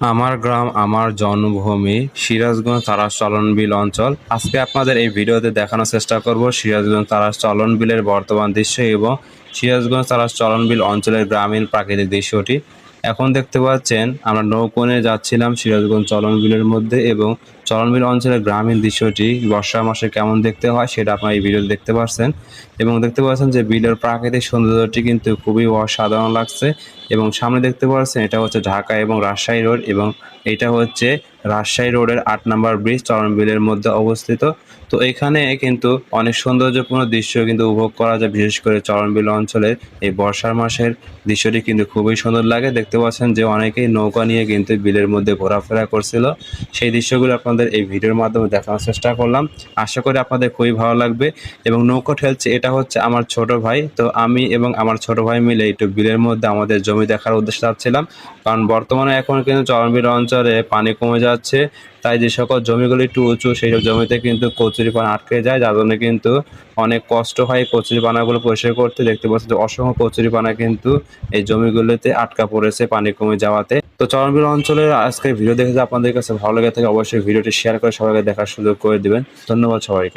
আমার গ্রাম, আমার জন্মভূমি, সিরাজগঞ্জ তারাস চলনবিল অঞ্চল। আজকে আপনাদের এই ভিডিওতে দেখানোর চেষ্টা করব সিরাজগঞ্জ তারাস চলনবিলের বর্তমান দৃশ্য এবং সিরাজগঞ্জ তারাস চলনবিল অঞ্চলের গ্রামীণ প্রাকৃতিক দৃশ্যটি। এখন দেখতে পাচ্ছেন, আমরা নৌকোনে যাচ্ছিলাম সিরাজগঞ্জ চলনবিলের মধ্যে এবং চলনবিল অঞ্চলের গ্রামীণ দৃশ্যটি বর্ষা মাসে কেমন দেখতে হয় সেটা আপনার এই ভিডিওতে দেখতে পাচ্ছেন এবং দেখতে পাচ্ছেন যে বিলের প্রাকৃতিক সৌন্দর্যটি কিন্তু খুবই অসাধারণ লাগছে এবং সামনে দেখতে পাচ্ছেন এটা হচ্ছে ঢাকা এবং রাজশাহী রোড এবং এটা হচ্ছে রাজশাহী রোডের আট নম্বর ব্রিজ চরণবিলের মধ্যে অবস্থিত। তো এখানে কিন্তু অনেক সৌন্দর্যপূর্ণ দৃশ্য কিন্তু উপভোগ করা যায়, বিশেষ করে চরণবিল অঞ্চলের এই বর্ষার মাসের দৃশ্যটি কিন্তু খুবই সুন্দর লাগে। দেখতে পাচ্ছেন যে অনেকেই নৌকা নিয়ে কিন্তু বিলের মধ্যে ঘোরাফেরা করছিল। সেই দৃশ্যগুলো আপনাদের এই ভিডিওর মাধ্যমে দেখানোর চেষ্টা করলাম। আশা করি আপনাদের খুবই ভালো লাগবে। এবং নৌকা ঠেলছে, এটা হচ্ছে আমার ছোট ভাই। তো আমি এবং আমার ছোট ভাই মিলে একটু বিলের মধ্যে আমাদের জমি দেখার উদ্দেশ্যে যাচ্ছিলাম। কারণ বর্তমানে এখন কিন্তু চরণবিল অঞ্চলে পানি কমে যাচ্ছে। তাই যে সকল জমিগুলি একটু উঁচু, সেই সব জমিতে কিন্তু কচুরি পানা আটকে যায়, যার জন্য কিন্তু অনেক কষ্ট হয় কচুরি পানাগুলো পরিষ্কার করতে। দেখতে পাচ্ছি যে অসংখ্য কচুরি পানা কিন্তু এই জমিগুলোতে আটকা পড়েছে পানি কমে যাওয়াতে। তো চরণবিল অঞ্চলের আজকের ভিডিও দেখে আপনাদের কাছে ভালো লেগে থাকে অবশ্যই ভিডিওটি শেয়ার করে সবাইকে দেখার সুযোগ করে দেবেন। ধন্যবাদ সবাইকে।